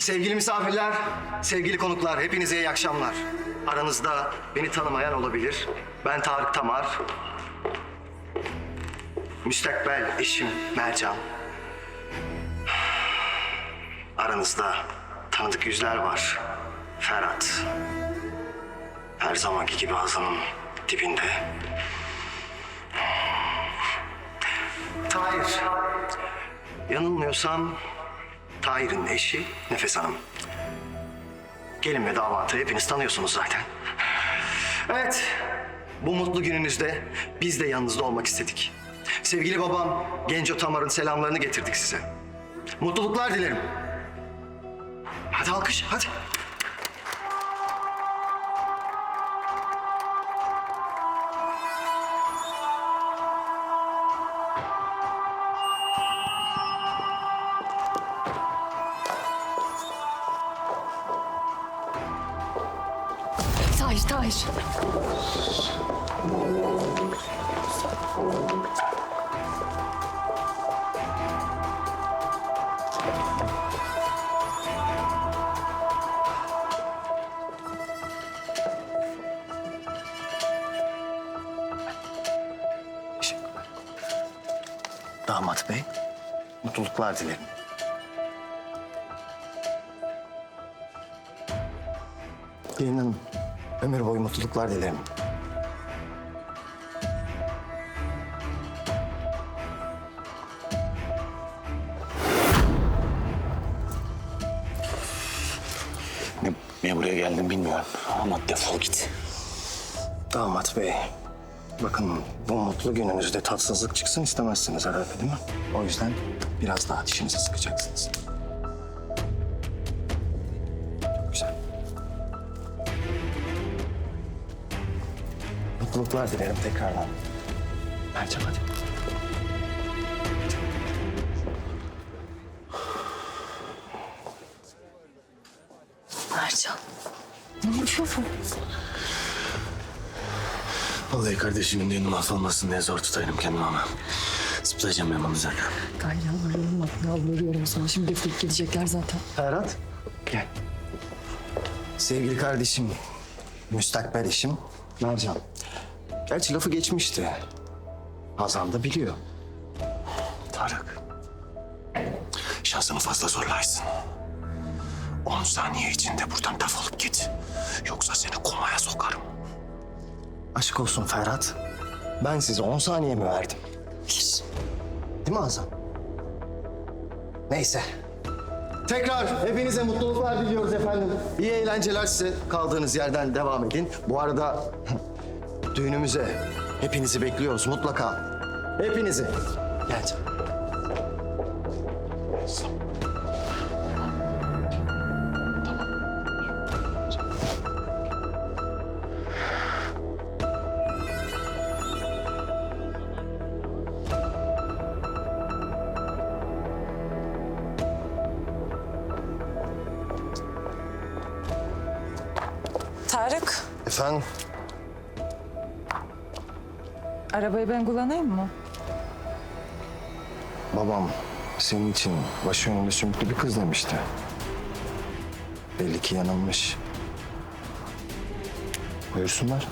Sevgili misafirler, sevgili konuklar, hepinize iyi akşamlar. Aranızda beni tanımayan olabilir. Ben Tarık Tamar. Müstakbel eşim Mercan. Aranızda tanıdık yüzler var. Ferhat. Her zamanki gibi ağzının dibinde. Tahir. Yanılmıyorsam Tahir'in eşi Nefes Hanım. Gelin ve damatı hepiniz tanıyorsunuz zaten. Evet, bu mutlu gününüzde biz de yanınızda olmak istedik. Sevgili babam Genco Tamar'ın selamlarını getirdik size. Mutluluklar dilerim. Hadi alkış, hadi. Tahir, Tahir. Damat bey, mutluluklar dilerim. Gelin hanım, ömür boyu mutluluklar dilerim. Ne, niye buraya geldim bilmiyorum ama defol git. Damat bey, bakın bu mutlu gününüzde tatsızlık çıksın istemezsiniz herhalde değil mi? O yüzden biraz daha dişinizi sıkacaksınız. Mutluluklar dilerim tekrardan. Mercan hadi. Mercan. Ne oluyor bu? Vallahi kardeşimin düğünü mahvolmasın diye zor tutayım kendimi ama. Zıplayacağım ben bunu zaten. Ay yalvarıyorum bak yalvarıyorum sana. Şimdi defolup gidecekler zaten. Ferhat, gel. Sevgili kardeşim, müstakbel eşim Mercan. Gerçi lafı geçmişti. Hazan da biliyor. Tarık. Şansını fazla zorlaysın. 10 saniye içinde buradan defolup git. Yoksa seni komaya sokarım. Aşk olsun Ferhat. Ben size 10 saniye mi verdim? Bir. Değil mi Hazan? Neyse. Tekrar hepinize mutluluklar diliyoruz efendim. İyi eğlenceler size. Kaldığınız yerden devam edin. Bu arada düğünümüze hepinizi bekliyoruz mutlaka. Hepinizi. Gel canım. Tarık, Efendim? Arabayı ben kullanayım mı? Babam senin için başı önünde sümüklü bir kız demişti. Belli ki yanılmış. Buyursunlar.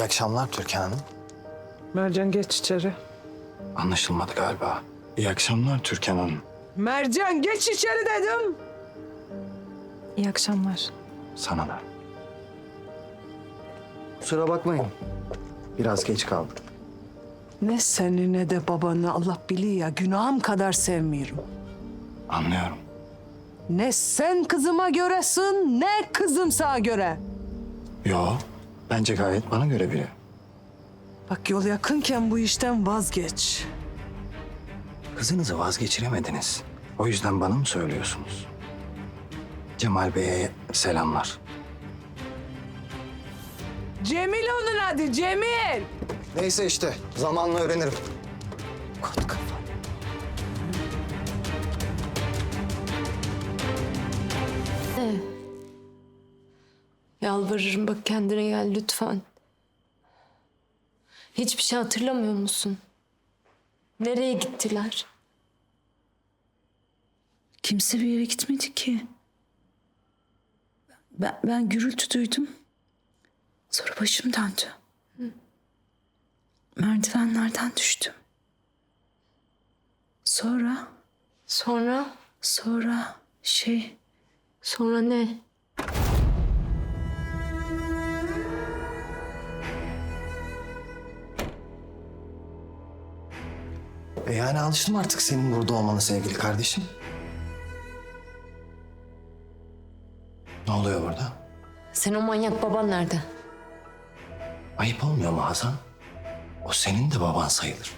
İyi akşamlar Türkan Hanım. Mercan geç içeri. Anlaşılmadı galiba. İyi akşamlar Türkan Hanım. Mercan geç içeri dedim. İyi akşamlar. Sana da. Kusura bakmayın. Biraz geç kaldım. Ne seni ne de babanı Allah biliyor ya günahım kadar sevmiyorum. Anlıyorum. Ne sen kızıma göresin ne kızım sana göre. Yo, bence gayet bana göre biri. Bak yol yakınken bu işten vazgeç. Kızınızı vazgeçiremediniz. O yüzden bana mı söylüyorsunuz? Cemal Bey'e selamlar. Cemil onun adı Cemil. Neyse işte zamanla öğrenirim. Kot Yalvarırım bak kendine gel lütfen. Hiçbir şey hatırlamıyor musun? Nereye gittiler? Kimse bir yere gitmedi ki. Ben, ben gürültü duydum. Sonra başım döndü. Merdivenlerden düştüm. Sonra, Sonra? sonra şey... Sonra ne? E yani alıştım artık senin burada olmana sevgili kardeşim. Ne oluyor burada? Sen o manyak baban nerede? Ayıp olmuyor mu Hasan? O senin de baban sayılır.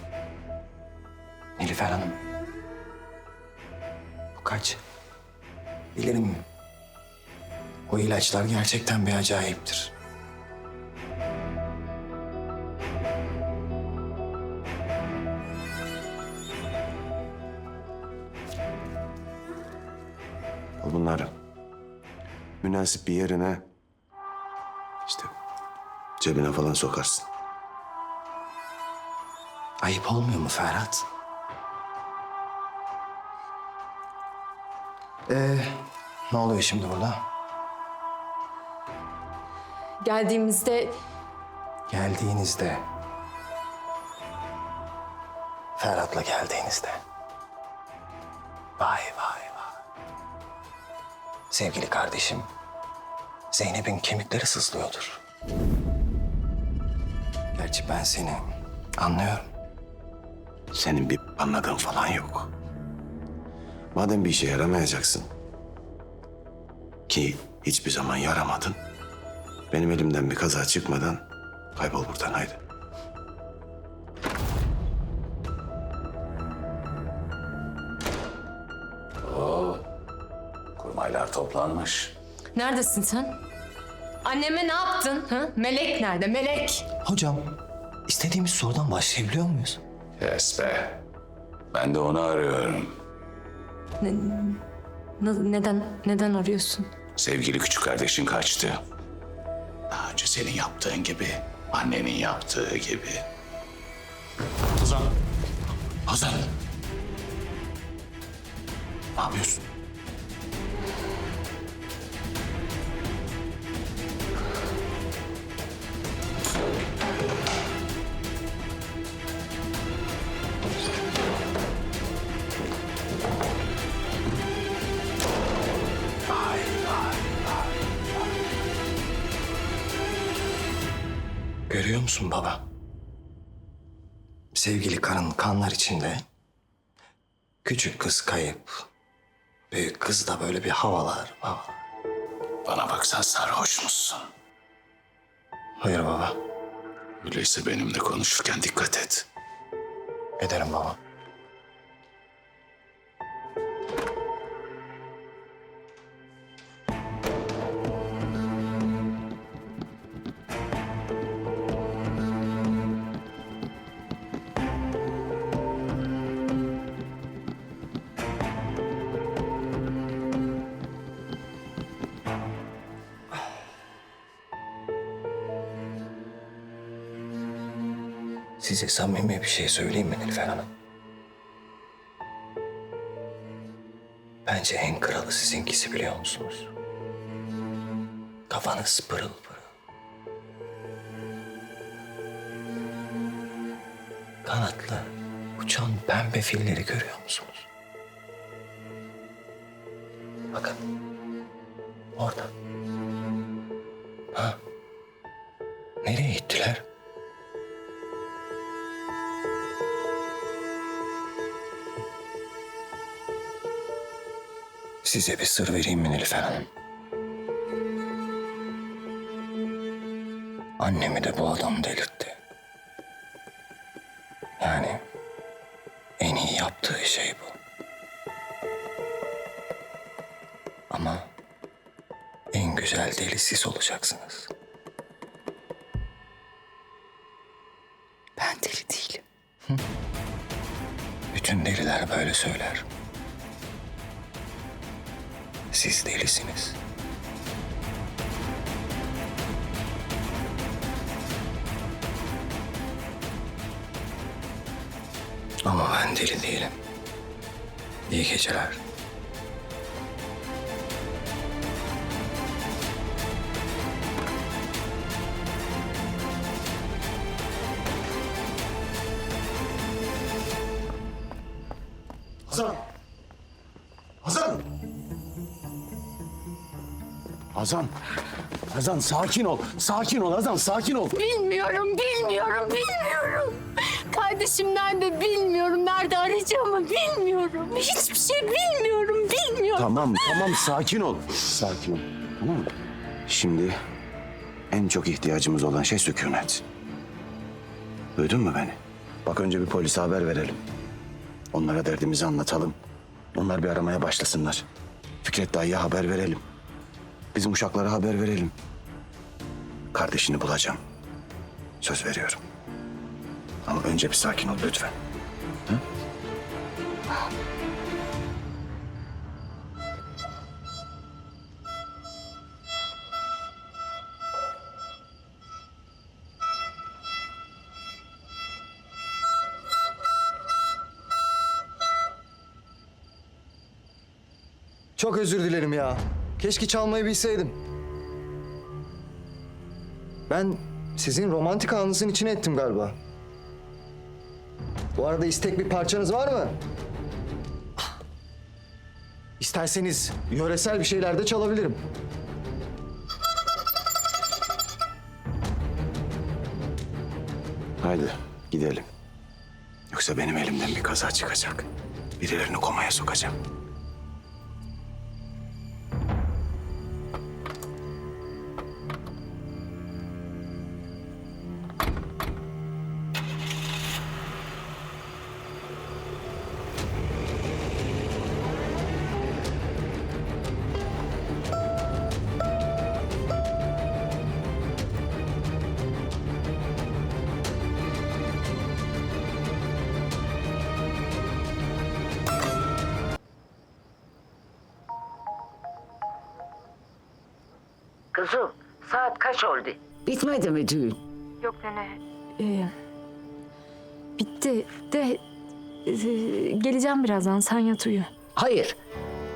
Nilüfer Hanım. Bu kaç? Bilirim. O ilaçlar gerçekten bir acayiptir. Münasip bir yerine işte cebine falan sokarsın. Ayıp olmuyor mu Ferhat? Ee, ne oluyor şimdi burada? Geldiğimizde Geldiğinizde... Ferhat'la geldiğinizde... Vay vay vay. Sevgili kardeşim, Zeynep'in kemikleri sızlıyordur. Gerçi ben seni anlıyorum. Senin bir anladığın falan yok. Madem bir işe yaramayacaksın ki hiçbir zaman yaramadın. Benim elimden bir kaza çıkmadan kaybol buradan haydi. Kurmaylar toplanmış. neredesin sen? Anneme ne yaptın? Ha? Melek nerede? Melek. Hocam, istediğimiz sorudan başlayabiliyor muyuz? Yes be. Ben de onu arıyorum. Ne- neden? Neden arıyorsun? Sevgili küçük kardeşin kaçtı. Daha önce senin yaptığın gibi, annenin yaptığı gibi. Ozan. Ozan. Ne yapıyorsun? Musun baba? Sevgili karın kanlar içinde. Küçük kız kayıp. Büyük kız da böyle bir havalar baba. Bana baksan sarhoş musun? Hayır baba. Öyleyse benimle konuşurken dikkat et. Ederim baba. Size samimi bir şey söyleyeyim mi Nilüfer Hanım? Bence en kralı sizinkisi biliyor musunuz? Kafanız pırıl pırıl. kanatlı uçan pembe filleri görüyor musunuz? Bakın. Orada. Ha? Nereye gittiler? Size bir sır vereyim mi Nilüfer Hanım? Annemi de bu adam delirtti. Yani en iyi yaptığı şey bu. Ama en güzel deli siz olacaksınız. Ben deli değilim. Bütün deliler böyle söyler. Siz delisiniz. Ama ben deli değilim. İyi geceler. Hazan! Hazan! Hazan! Hazan sakin ol. Sakin ol Hazan sakin ol. Bilmiyorum, bilmiyorum, bilmiyorum. Kardeşim nerede bilmiyorum. Nerede arayacağımı bilmiyorum. Hiçbir şey bilmiyorum, bilmiyorum. Tamam tamam sakin ol. Sakin ol. Tamam mı? Şimdi en çok ihtiyacımız olan şey sükunet. Duydun mu beni? Bak önce bir polise haber verelim. Onlara derdimizi anlatalım. Onlar bir aramaya başlasınlar. Fikret dayıya haber verelim. Bizim uşaklara haber verelim. Kardeşini bulacağım. Söz veriyorum. Ama önce bir sakin ol lütfen. Çok özür dilerim ya. Keşke çalmayı bilseydim. Ben sizin romantik anınızın içine ettim galiba. Bu arada istek bir parçanız var mı? İsterseniz yöresel bir şeyler de çalabilirim. Haydi gidelim. Yoksa benim elimden bir kaza çıkacak. Birilerini komaya sokacağım. Kızım saat kaç oldu? Bitmedi mi düğün? Yok nene. Ee, bitti de e, geleceğim birazdan sen yat uyu. Hayır.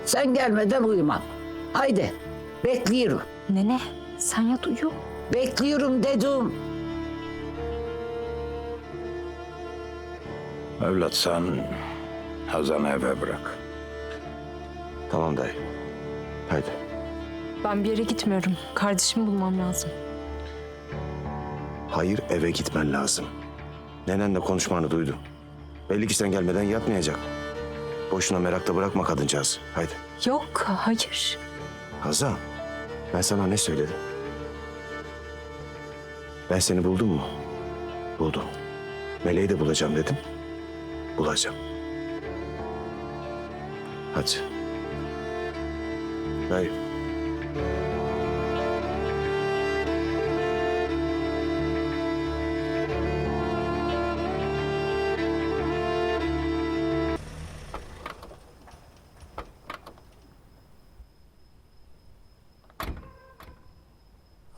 Sen gelmeden uyumam. Haydi. Bekliyorum. Nene sen yat uyu. Bekliyorum dedim. Evlat sen Hazan'ı eve bırak. Tamam dayı. Haydi. Ben bir yere gitmiyorum. Kardeşimi bulmam lazım. Hayır eve gitmen lazım. Nenenle konuşmanı duydum. Belli ki sen gelmeden yatmayacak. Boşuna merakta bırakma kadıncağız. Haydi. Yok hayır. Hazan, ben sana ne söyledim? Ben seni buldum mu? Buldum. Meleği de bulacağım dedim. Bulacağım. Hadi. Hayır.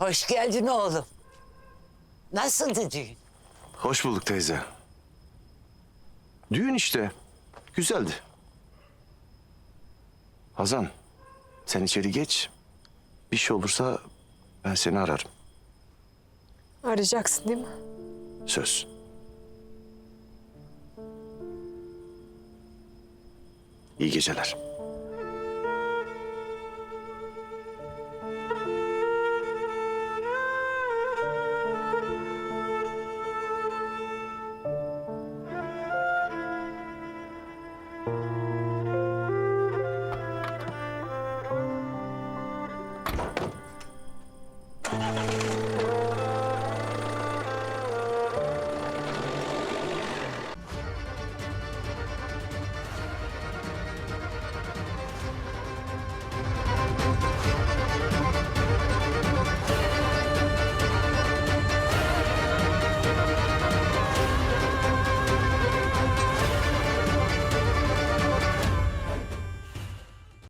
Hoş geldin oğlum. Nasıldı düğün? Hoş bulduk teyze. Düğün işte. Güzeldi. Hazan, sen içeri geç. Bir şey olursa ben seni ararım. Arayacaksın değil mi? Söz. İyi geceler.